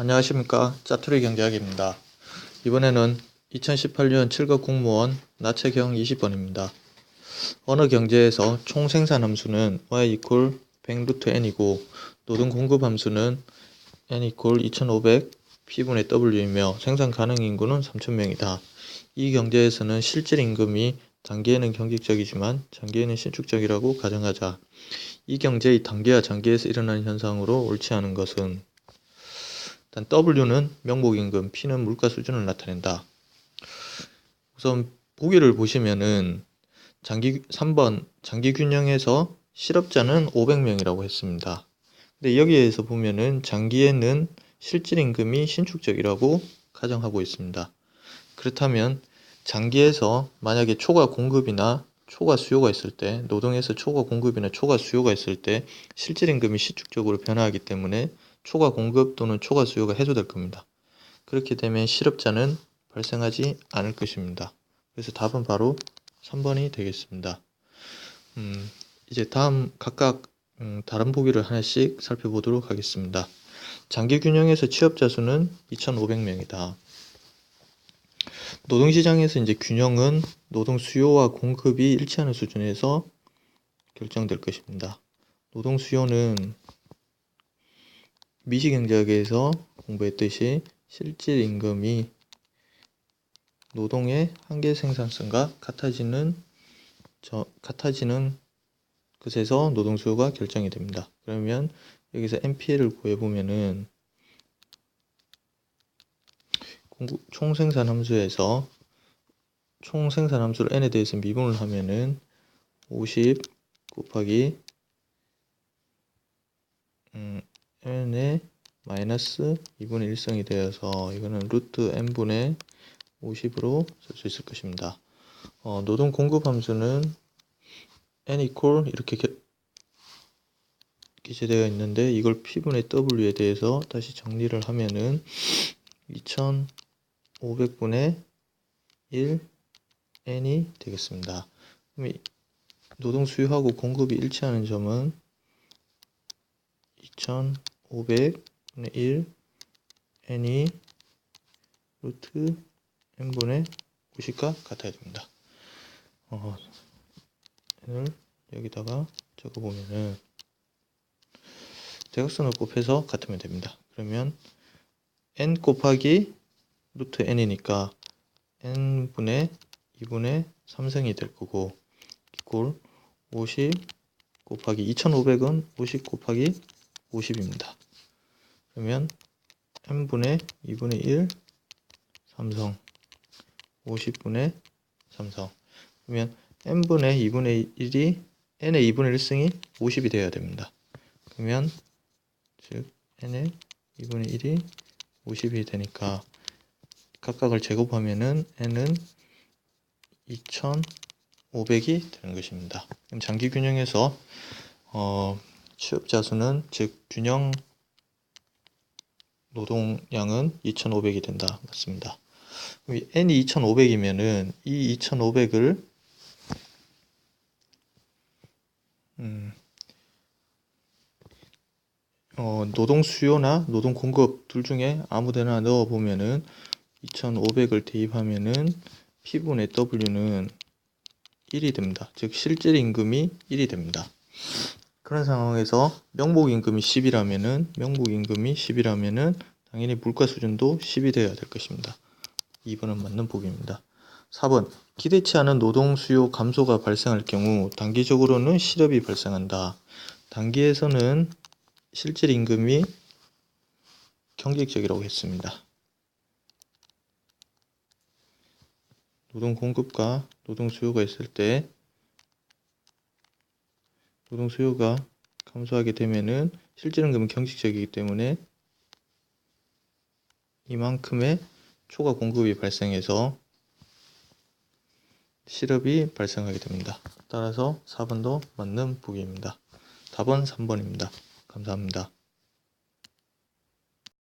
안녕하십니까 짜투리 경제학입니다. 이번에는 2018년 7급 공무원 나체경 20번입니다. 어느 경제에서 총 생산 함수는 y equal 100 루트 n이고 노동 공급 함수는 n equal 2500 p분의 w이며 생산 가능 인구는 3000명이다. 이 경제에서는 실질 임금이 단기에는 경직적이지만 장기에는 신축적이라고 가정하자. 이 경제의 단기와 장기에서 일어나는 현상으로 옳지 않은 것은 일단 W는 명목임금, P는 물가 수준을 나타낸다. 우선 보기를 보시면은 장기 3번 장기 균형에서 실업자는 500명이라고 했습니다. 근데 여기에서 보면은 장기에는 실질 임금이 신축적이라고 가정하고 있습니다. 그렇다면 장기에서 만약에 초과 공급이나 초과 수요가 있을 때 노동에서 초과 공급이나 초과 수요가 있을 때 실질 임금이 시축적으로 변화하기 때문에 초과 공급 또는 초과 수요가 해소될 겁니다. 그렇게 되면 실업자는 발생하지 않을 것입니다. 그래서 답은 바로 3번이 되겠습니다. 음, 이제 다음 각각 음, 다른 보기를 하나씩 살펴보도록 하겠습니다. 장기 균형에서 취업자 수는 2,500명이다. 노동시장에서 이제 균형은 노동 수요와 공급이 일치하는 수준에서 결정될 것입니다. 노동 수요는 미시경제학에서 공부했듯이 실질 임금이 노동의 한계 생산성과 같아지는 저 같아지는 것에서 노동 수요가 결정이 됩니다. 그러면 여기서 NPL을 구해 보면은 총 생산 함수에서 총 생산 함수를 n에 대해서 미분을 하면은 50 곱하기 음, n의 마이너스 2분의 1성이 되어서 이거는 루트 n분의 50으로 쓸 수 있을 것입니다. 어, 노동 공급 함수는 n equal 이렇게 기재되어 있는데 이걸 p분의 w에 대해서 다시 정리를 하면은 2500분의 1 n이 되겠습니다. 그럼 노동 수요하고 공급이 일치하는 점은 2500분의 1 n이 루트 n분의 90과 같아야 됩니다. 어, n을 여기다가 적어보면은 대각선을 곱해서 같으면 됩니다. 그러면 n 곱하기 루트 n이니까 n분의 2분의 3승이 될 거고 이꼴 50 곱하기 2500은 50 곱하기 50입니다. 그러면 n분의 2분의 1 3성 50분의 3성 그러면 n분의 2분의 1이 n의 2분의 1승이 50이 되어야 됩니다. 그러면 즉 n의 2분의 1이 50이 되니까 각각을 제곱하면은 n은 2500이 되는 것입니다. 장기 균형에서 어, 취업자 수는 즉 균형 노동량은 2500이 된다. 맞습니다. n이 2500이면은 이 2500을 음, 어, 노동 수요나 노동 공급 둘 중에 아무 데나 넣어 보면은 2500을 대입하면은 P분의 W는 1이 됩니다. 즉 실질 임금이 1이 됩니다. 그런 상황에서 명목 임금이 10이라면은 명목 임금이 10이라면은 당연히 물가 수준도 10이 되어야 될 것입니다. 2번은 맞는 보기입니다. 4번 기대치 않은 노동 수요 감소가 발생할 경우 단기적으로는 실업이 발생한다. 단기에서는 실질 임금이 경직적이라고 했습니다. 노동 공급과 노동 수요가 있을 때 노동 수요가 감소하게 되면은 실질 임금은 경직적이기 때문에 이만큼의 초과 공급이 발생해서 실업이 발생하게 됩니다. 따라서 4번도 맞는 보기입니다. 답은 3번입니다. 감사합니다.